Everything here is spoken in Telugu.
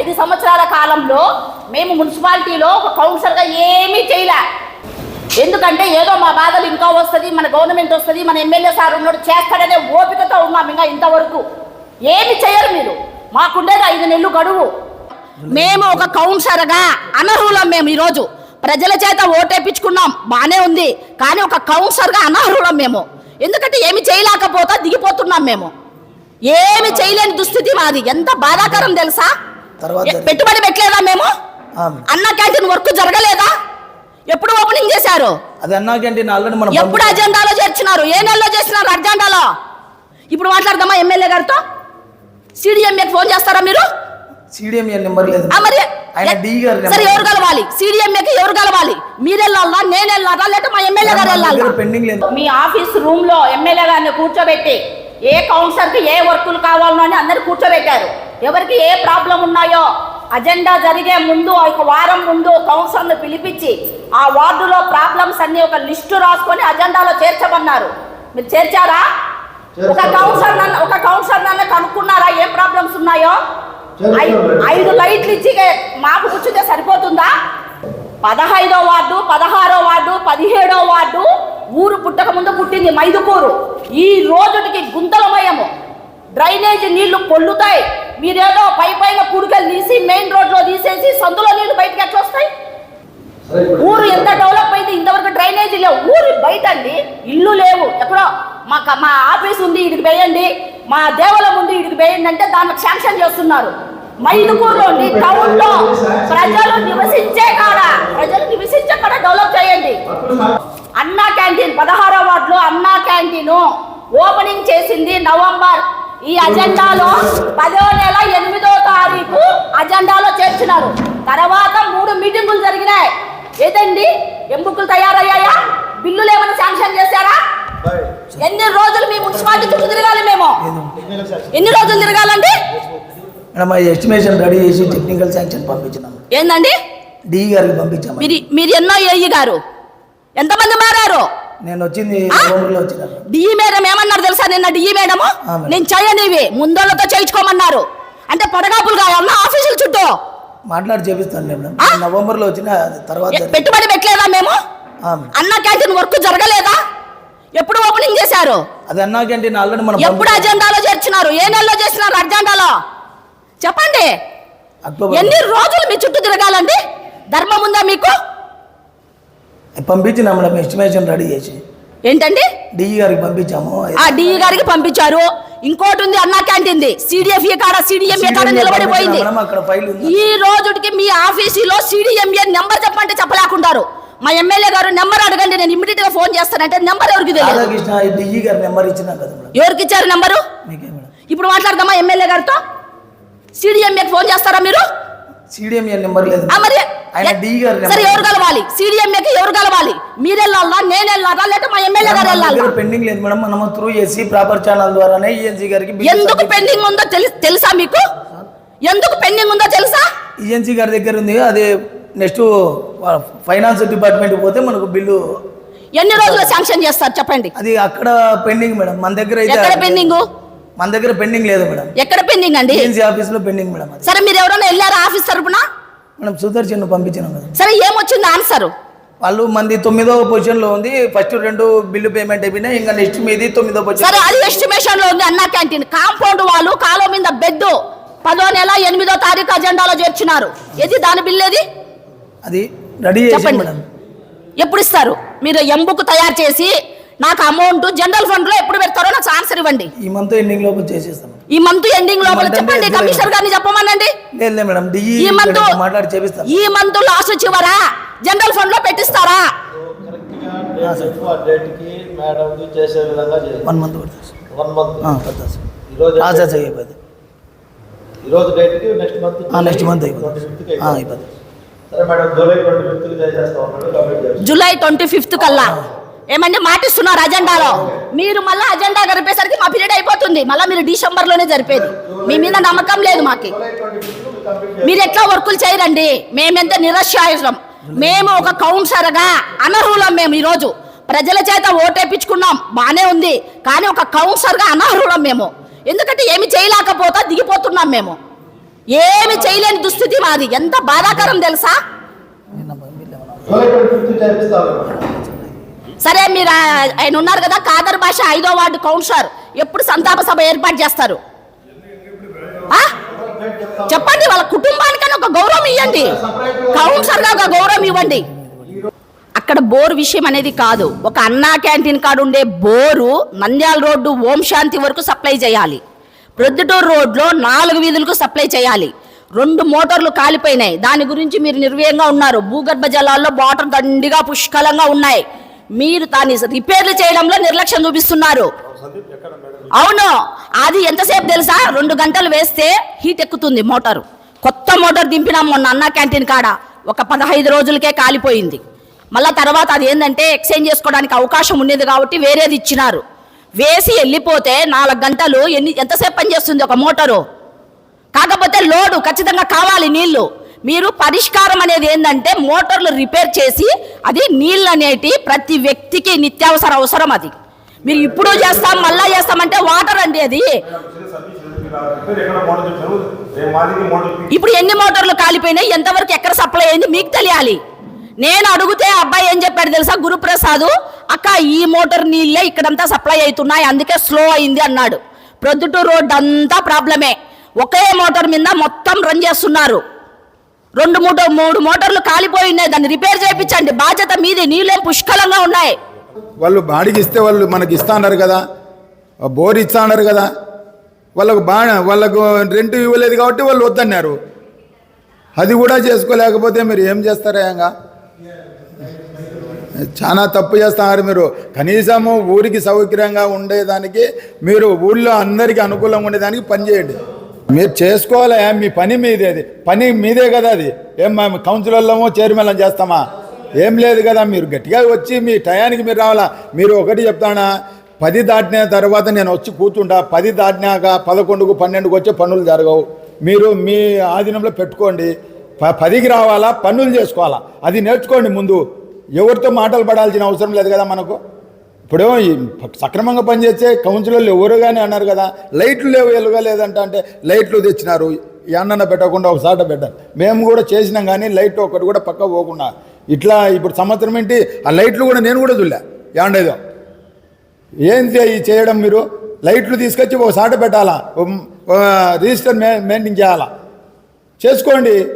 ఐదు సంవత్సరాల కాలంలో మేము మున్సిపాలిటీలో ఒక కౌన్సిలర్గా ఏమీ చేయలే. ఎందుకంటే ఏదో మా బాధలు ఇంకా వస్తుంది మన గవర్నమెంట్ వస్తుంది మన ఎమ్మెల్యే సార్ ఉన్నాడు చేస్తాడనే ఓపికతో ఉన్నాం ఇంకా ఇంతవరకు. ఏమి చేయరు మీరు. మాకుండేది ఐదు నెలలు గడువు. మేము ఒక కౌన్సిలర్గా అనర్హులం మేము ఈరోజు. ప్రజల చేత ఓటేపించుకున్నాం బాగానే ఉంది కానీ ఒక కౌన్సిలర్గా అనర్హులం మేము. ఎందుకంటే ఏమి చేయలేకపోతా దిగిపోతున్నాం మేము. ఏమి చేయలేని దుస్థితి మాది. ఎంత బాధాకరం తెలుసా? తర్వాత పెట్టుబడి పెట్టలేదా మేము. అన్న క్యాంటీన్ వర్క్ జరగలేదా? ఎప్పుడు ఓపెనింగ్ చేశారు? అది అన్నా క్యాంటీన్ ఆల్రెడీ మనం ఎప్పుడు అజెండాలో చేర్చినారు? ఏ నెలలో చేసినారు అజెండాలో? ఇప్పుడు మాట్లాడదామా ఎమ్మెల్యే గారితో? సిడిఎంఏకి ఫోన్ చేస్తారా మీరు? సిడిఎం నెంబర్ లేదు. ఆ మరి ఆయన డి గారి సరే ఎవరు కలవాలి? సిడిఎంఏకి ఎవరు కలవాలి? మీరు వెళ్ళాలా నేను వెళ్ళాలా లేకపోతే మా ఎమ్మెల్యే గారు వెళ్ళాలా? పెండింగ్ లేదు. మీ ఆఫీస్ రూమ్లో ఎమ్మెల్యే గారిని కూర్చోబెట్టి ఏ కౌన్సిలర్కి ఏ వర్కులు కావాలనో అని అందరు కూర్చోబెట్టారు. ఎవరికి ఏ ప్రాబ్లం ఉన్నాయో అజెండా జరిగే ముందు ఒక వారం ముందు కౌన్సిలర్ను పిలిపించి ఆ వార్డులో ప్రాబ్లమ్స్ అన్ని ఒక లిస్టు రాసుకొని అజెండాలో చేర్చమన్నారు. మీరు చేర్చారా? ఒక కౌన్సిలర్ నన్ను ఒక కౌన్సిలర్ నన్ను కనుక్కున్నారా? ఏం ప్రాబ్లమ్స్ ఉన్నాయో? ఐదు లైట్లు ఇచ్చి మాకు కూర్చుంటే సరిపోతుందా? పదహైదో వార్డు పదహారో వార్డు పదిహేడో వార్డు ఊరు పుట్టక ముందు పుట్టింది మైదుకూరు. ఈ రోజుటికి గుంతలమయము. డ్రైనేజీ నీళ్ళు పొల్లుతాయి. మీరేదో పై పైన కుడికలు తీసి మెయిన్ రోడ్లో తీసేసి సందులో నీళ్ళు బయటకు ఎట్లా వస్తాయి? ఊరు ఎంత డెవలప్ అయింది ఇంతవరకు డ్రైనేజీ లేవు. ఊరు బయట అండి ఇల్లు లేవు. ఎక్కడో మా మా ఆఫీస్ ఉంది ఇడికి వేయండి. మా దేవాలయం ఉంది ఇడికి వేయండి అంటే దానికి శాంక్షన్ చేస్తున్నారు. మైదుకూరులోని టౌన్లో ప్రజలు నివసించే కాడ ప్రజలు నివసించే కాడ డెవలప్ చేయండి. అన్నా క్యాంటీన్ పదహారో వార్డులో అన్నా క్యాంటీన్ ఓపెనింగ్ చేసింది నవంబర్ ఈ అజెండాలో పదో నెల ఎనిమిదో తారీఖు అజెండాలో చేర్చినారు. తర్వాత మూడు మీటింగులు జరిగినాయి. ఏదండి? ఎంబుకులు తయారయ్యాయా? బిల్లులు ఏమైనా శాంక్షన్ చేశారా? ఎన్ని రోజులు మీ మున్సిపాలిటీ చుట్టూ తిరగాలి మేము? ఎన్ని రోజులు తిరగాలండి? మేడం ఎస్టిమేషన్ రెడీ చేసి టెక్నికల్ శాంక్షన్ పంపించినాం. ఏందండి? డి గారికి పంపించాము మీరు మీరు ఎన్నో ఏఈ గారు? ఎంతమంది మారారు? నేను వచ్చింది డిఈ మేడం ఏమన్నారు తెలుసా నిన్న డిఈ మేడం. నేను చేయనివి ముందోళ్ళతో చేయించుకోమన్నారు. అంటే పొడగాపులు కావాలన్నా ఆఫీసుల చుట్టూ. మాట్లాడి చేపిస్తాను మేడం ఆ? నవంబర్లో వచ్చిన తర్వాత పెట్టుబడి పెట్టలేదా మేము. అన్న క్యాంటీన్ వర్క్ జరగలేదా? ఎప్పుడు ఓపెనింగ్ చేశారు? అది అన్నా క్యాంటీన్ ఆల్రెడీ మనం ఎప్పుడు. అజెండాలో చేర్చినారు? ఏ నెలలో చేసినారు అజెండాలో? చెప్పండి. ఎన్ని రోజులు మీ చుట్టూ తిరగాలండి? ధర్మం ఉందా మీకు? పంపించినా మేడం ఎస్టిమేషన్ రెడీ చేసి. ఏంటండి? డి గారికి పంపించాము. ఆ డిఈ గారికి పంపించారు. ఇంకోటి ఉంది అన్నా క్యాంటీన్ది సిడిఎఫ్ఏ కాడ? సిడిఎంఏ కాడ నిలబడిపోయింది. ఈ రోజుకి మీ ఆఫీసులో సిడిఎంఏ నెంబర్ చెప్పంటే చెప్పలేకుంటారు. మా ఎమ్మెల్యే గారు నెంబర్ అడగండి నేను ఇమ్మీడియట్గా ఫోన్ చేస్తానంటే నెంబర్ ఎవరికి తెలియదు? డిఈ ఎవరికి ఇచ్చారు నెంబరు? ఇప్పుడు మాట్లాడదామా ఎమ్మెల్యే గారితో? సిడిఎంఏకి ఫోన్ చేస్తారా మీరు? సిడిఎంఏ నెంబర్ లేదు మరి సరే ఎవరు కలవాలి? సిడిఎంఏకి ఎవరు కలవాలి? మీరు వెళ్ళాలా నేను వెళ్ళాలా లేకపోతే మా ఎమ్మెల్యే గారు వెళ్ళాలా? పెండింగ్ లేదు మేడం. మనం త్రూ చేసి ప్రాపర్ ఛానల్ ద్వారానే ఈఎన్సీ గారికి ఎందుకు పెండింగ్ ఉందో తెలి తెలుసా మీకు? ఎందుకు పెండింగ్ ఉందో తెలుసా? ఈఎన్సీ గారి దగ్గర ఉంది. అదే నెక్స్ట్ ఫైనాన్స్ డిపార్ట్మెంట్ పోతే మనకు బిల్లు ఎన్ని రోజులు శాంక్షన్ చేస్తారు? చెప్పండి. అది అక్కడ పెండింగ్ మేడం. మన దగ్గర అయితే ఎక్కడ పెండింగ్ మన దగ్గర పెండింగ్ లేదు మేడం. ఎక్కడ పెండింగ్ అండి? ఈఎన్సీ ఆఫీస్లో పెండింగ్ మేడం సరే మీరు ఎవరైనా వెళ్ళారా ఆఫీస్ తరపున? మనం సుదర్శన్ పంపించినాం సరే ఏమొచ్చింది ఆన్సర్ వాళ్ళు మంది తొమ్మిదో పొజిషన్లో ఉంది ఫస్ట్ రెండు బిల్లు పేమెంట్ అయిపోయినాయి ఇంకా నెక్స్ట్ మీది తొమ్మిదో పొజిషన్ సరే అది ఎస్టిమేషన్లో ఉంది అన్నా క్యాంటీన్ కాంపౌండ్ వాళ్ళు కాలువ మీద బెడ్ పదో నెల ఎనిమిదో తారీఖు అజెండాలో చేర్చినారు. ఏది దాని బిల్ ఏది? అది రెడీ చెప్పండి. మేడం. ఎప్పుడు ఇస్తారు? మీరు ఎంబుక్ తయారు చేసి నాకు అమౌంట్ జనరల్ ఫండ్లో ఎప్పుడు పెడతారో నాకు ఆన్సర్ ఇవ్వండి. ఈ మంత్ ఎండింగ్ లోపల చేసేస్తాం ఈ మంత్ ఎండింగ్ లోపల చెప్పండి ending కమిషనర్ గారిని చెప్పమనండి. లేదు లేదు మేడం ఈ మంత్ మాట్లాడి చేపిస్తాం ఈ మంత్ లాస్ట్ చివరా జనరల్ ఫండ్లో పెట్టిస్తారా? మేడం చేసే విధంగా వన్ మంత్. వన్ మంత్ అయిపోయింది. ఈరోజు డేట్కి నెక్స్ట్ మంత్ ఆ, నెక్స్ట్ మంత్ అయిపోతుంది సరే madam July twenty July fifth కల్లా. ఏమంటే మాటిస్తున్నారు అజెండాలో మీరు మళ్ళీ అజెండా జరిపేసరికి మా పీరియడ్ అయిపోతుంది. మళ్ళీ మీరు డిసెంబర్లోనే జరిపేది. మీ మీద నమ్మకం లేదు మాకి. మీరు ఎట్లా వర్కులు చేయరండి? మేమెంత నిరస్యాయుసం మేము ఒక కౌన్సిలర్గా అనర్హులం మేము ఈరోజు. ప్రజల చేత ఓటేపించుకున్నాం బానే ఉంది. కానీ ఒక కౌన్సిలర్గా అనర్హులం మేము. ఎందుకంటే ఏమి చేయలేకపోతా దిగిపోతున్నాం మేము. ఏమి చేయలేని దుస్థితి మాది. ఎంత బాధాకరం తెలుసా? సరే మీరు ఆయన ఉన్నారు కదా కాదర్ భాష ఐదో వార్డు కౌన్సిలర్. ఎప్పుడు సంతాప సభ ఏర్పాటు చేస్తారు? చెప్పండి వాళ్ళ కుటుంబానికన్నా ఒక గౌరవం ఇవ్వండి. కౌన్సిలర్గా ఒక గౌరవం ఇవ్వండి. అక్కడ బోర్ విషయం అనేది కాదు. ఒక అన్నా క్యాంటీన్ కాడ ఉండే బోరు నంద్యాల రోడ్డు ఓం శాంతి వరకు సప్లై చేయాలి. ప్రొద్దుటూరు రోడ్లో నాలుగు వీధులకు సప్లై చేయాలి. రెండు మోటార్లు కాలిపోయినాయి. దాని గురించి మీరు నిర్వయంగా ఉన్నారు. భూగర్భ జలాల్లో వాటర్ దండిగా పుష్కలంగా ఉన్నాయి. మీరు దాన్ని రిపేర్లు చేయడంలో నిర్లక్ష్యం చూపిస్తున్నారు. అవును అది ఎంతసేపు తెలుసా? రెండు గంటలు వేస్తే హీట్ ఎక్కుతుంది మోటారు. కొత్త మోటార్ దింపినాం మొన్న అన్నా క్యాంటీన్ కాడ. ఒక పదహైదు రోజులకే కాలిపోయింది. మళ్ళా తర్వాత అది ఏంటంటే ఎక్స్చేంజ్ చేసుకోవడానికి అవకాశం ఉండేది కాబట్టి వేరేది ఇచ్చినారు. వేసి వెళ్ళిపోతే నాలుగు గంటలు ఎన్ని ఎంతసేపు పనిచేస్తుంది ఒక మోటారు? కాకపోతే లోడు ఖచ్చితంగా కావాలి నీళ్ళు మీరు పరిష్కారం అనేది ఏంటంటే మోటార్లు రిపేర్ చేసి అది నీళ్ళు అనేటి ప్రతి వ్యక్తికి నిత్యావసర అవసరం అది. మీరు ఇప్పుడు చేస్తాం మళ్ళా చేస్తామంటే వాటర్ అండి అది. ఇప్పుడు ఎన్ని మోటార్లు కాలిపోయినాయి ఎంతవరకు ఎక్కడ సప్లై అయింది మీకు తెలియాలి. నేను అడిగితే అబ్బాయి ఏం చెప్పాడు తెలుసా? గురుప్రసాద్ అక్క ఈ మోటార్ నీళ్ళే ఇక్కడంతా సప్లై అవుతున్నాయి అందుకే స్లో అయింది అన్నాడు. ప్రొద్దుటూరు రోడ్ అంతా ప్రాబ్లమే. ఒకే మోటార్ మీద మొత్తం రన్ చేస్తున్నారు. రెండు మూడు మూడు మోటార్లు కాలిపోయి ఉన్నాయి. దాన్ని రిపేర్ చేయించండి. బాధ్యత మీది. నీళ్ళేం పుష్కలంగా ఉన్నాయి. వాళ్ళు బాడికి ఇస్తే వాళ్ళు మనకి ఇస్తా అన్నారు కదా బోర్ ఇస్తా అన్నారు కదా. వాళ్ళకు బా వాళ్ళకు రెంట్ ఇవ్వలేదు కాబట్టి వాళ్ళు వద్దన్నారు. అది కూడా చేసుకోలేకపోతే మీరు ఏం చేస్తారా చాలా తప్పు చేస్తున్నారు మీరు. కనీసము ఊరికి సౌకర్యంగా ఉండేదానికి మీరు ఊళ్ళో అందరికీ అనుకూలంగా ఉండేదానికి పని చేయండి. మీరు చేసుకోవాలి మీ పని మీదే అది. పని మీదే కదా అది. ఏం మేము కౌన్సిలర్లమో చైర్మన్ చేస్తామా? ఏం లేదు కదా మీరు గట్టిగా వచ్చి మీ టయానికి మీరు రావాలా? మీరు ఒకటి చెప్తానా? పది దాటిన తర్వాత నేను వచ్చి కూర్చుంటా. పది దాటినాక పదకొండుకు పన్నెండుకు వచ్చే పనులు జరగవు. మీరు మీ ఆధీనంలో పెట్టుకోండి. ప పదికి రావాలా? పనులు చేసుకోవాలా? అది నేర్చుకోండి ముందు. ఎవరితో మాటలు పడాల్సిన అవసరం లేదు కదా మనకు? ఇప్పుడు సక్రమంగా పనిచేసే కౌన్సిలర్లు ఎవరు కానీ అన్నారు కదా లైట్లు లేవు ఎలుగా లేదంట అంటే లైట్లు తెచ్చినారు. ఎన్న పెట్టకుండా ఒక పెట్టారు. మేము కూడా చేసినాం కానీ లైట్ ఒకటి కూడా పక్క పోకుండా. ఇట్లా ఇప్పుడు సంవత్సరం ఏంటి? ఆ లైట్లు కూడా నేను కూడా చూడలే. ఏండేదో ఏం చే- చేయడం మీరు? లైట్లు తీసుకొచ్చి ఒక సాట పెట్టాలా? రిజిస్టర్ మెయింటైన్ చేయాలా? చేసుకోండి.